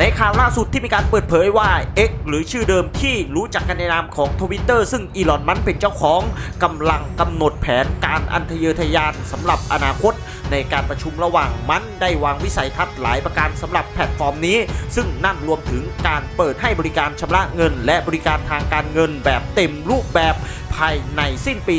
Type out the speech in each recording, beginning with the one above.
ในข่าวล่าสุดที่มีการเปิดเผยว่า X หรือชื่อเดิมที่รู้จักกันในนามของ Twitter ซึ่งอีลอนมัสเป็นเจ้าของกำลังกำหนดแผนการอันทะเยอทะยานสำหรับอนาคต ในการประชุมระหว่างมันได้วางวิสัยทัศน์หลายประการสำหรับแพลตฟอร์มนี้ ซึ่งนั่นรวมถึงการเปิดให้บริการชำระเงิน และบริการทางการเงินแบบเต็มรูปแบบภายในสิ้นปี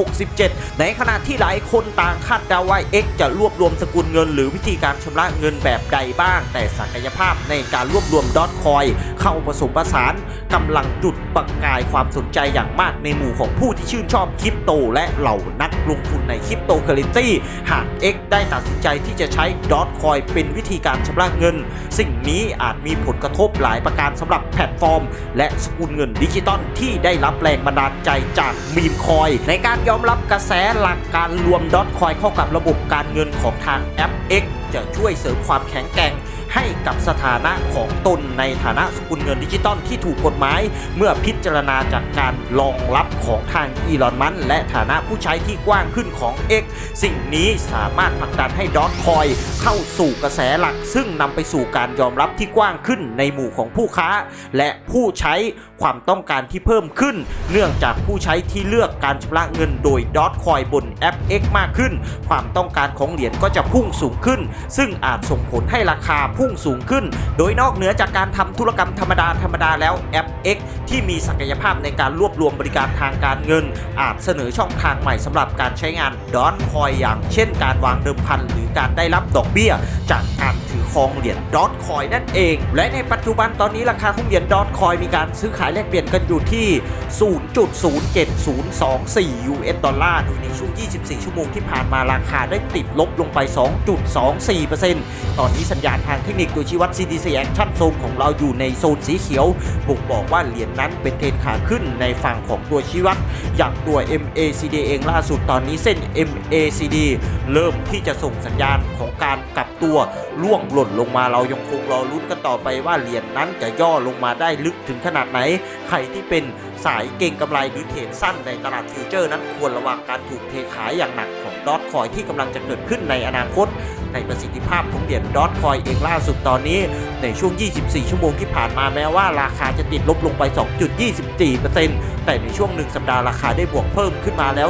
2567 ในขณะที่หลายคนต่างคาดเดาว่า X จะรวบรวมสกุลเงิน หรือวิธีการชำระเงินแบบใดบ้าง แต่ศักยภาพในการรวบรวมดอทคอยเข้าผสมผสานกำลังจุดประกายความสนใจอย่างมากในหมู่ของผู้ที่ชื่นชอบคริปโต และเหล่านักลงทุนในคริปโตเคอเรนซีหาก X ได้ตัดสินใจที่จะใช้ดอทคอยเป็นวิธีการชำระเงิน สิ่งนี้อาจมีผลกระทบหลายประการสำหรับแพลตฟอร์ม และสกุลเงินดิจิตอลที่ได้รับแรงบันดาลใจจากมีมคอย ในการยอมรับกระแสหลักการรวมดอทคอยเข้ากับระบบการเงินของทางแอป X จะช่วยเสริมความแข็งแกร่ง ให้กับสถานะของตนในฐานะสกุลเงินดิจิตอลที่ถูกกฎหมาย เมื่อพิจารณาจากการรองรับของทางอีลอนมัสและฐานะผู้ใช้ที่กว้างขึ้นของ X สิ่งนี้สามารถผลักดันให้ดอทคอยเข้าสู่กระแสหลัก ซึ่งนำไปสู่การยอมรับที่กว้างขึ้นในหมู่ของผู้ค้า และผู้ใช้ความต้องการที่เพิ่มขึ้น เนื่องจากผู้ใช้ที่เลือกการชำระเงินโดยดอทคอยบนแอป X มากขึ้น ความต้องการของเหรียญก็จะพุ่งสูงขึ้น ซึ่งอาจส่งผลให้ราคาพุ่งสูงขึ้น โดยนอกเหนือจากการทำธุรกรรมธรรมดาธรรมดาแล้วแอป X ที่มีศักยภาพในการรวบรวมบริการทางการเงิน อาจเสนอช่องทางใหม่สำหรับการใช้งานดอนคอยอย่าง เช่น การวางเดิมพันหรือการได้รับดอกเบี้ยจากการถือ ครองเหรียญดอทคอยนั่นเอง และในปัจจุบันตอนนี้ราคาของเหรียญดอทคอยมีการซื้อขายแลกเปลี่ยนกันอยู่ที่ 0.07024 US ดอลลาร์โดยในช่วง 24 ชั่วโมงที่ผ่านมาราคาได้ติดลบลงไป 2.24%ตอนนี้สัญญาณทางเทคนิคโดยชี้วัด CDC Action Zone ของเราอยู่ในโซนสีเขียวบ่งบอกว่าเหรียญนั้นเป็นเทรนขาขึ้นในฝั่งของตัวชี้วัดอย่างตัว MACD เองล่าสุดตอนนี้เส้น MACD เริ่มที่จะส่งสัญญาณของการกลับตัวล่วงหล่นลงมาเรายังคงรอลุ้นกันต่อไปว่าเหรียญนั้นจะย่อลงมาได้ลึกถึงขนาดไหน ใครที่เป็นสายเก่งกำไรหรือเทรดสั้นในตลาดฟิวเจอร์นั้นควรระวังการถูกเทขายอย่างหนักของดอทคอยที่กำลังจะเกิดขึ้นในอนาคต ในประสิทธิภาพของเหรียญดอทคอยเองล่าสุดตอนนี้ ในช่วง 24 ชั่วโมงที่ผ่านมาแม้ว่าราคาจะติดลบลงไป 2.24%แต่ในช่วง 1 สัปดาห์ราคาได้บวกเพิ่มขึ้นมาแล้ว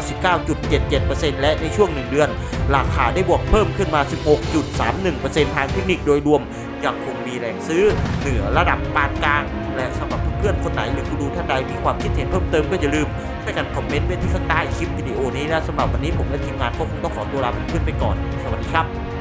19.77%และในช่วง 1 เดือน ราคาได้บวกเพิ่มขึ้นมา 16.31%ทางเทคนิคโดยรวมยังคงมีแรงซื้อเหนือระดับปานกลาง และสำหรับเพื่อนๆคนไหนหรือคุณดูท่านใดมีความคิดเห็นเพิ่มเติมก็อย่าลืมช่วยกันคอมเมนต์ไว้ที่ข้างใต้คลิปวิดีโอนี้นะสำหรับวันนี้ผมและทีมงานก็คงต้องขอตัวลาเพื่อนๆไปก่อน สวัสดีครับ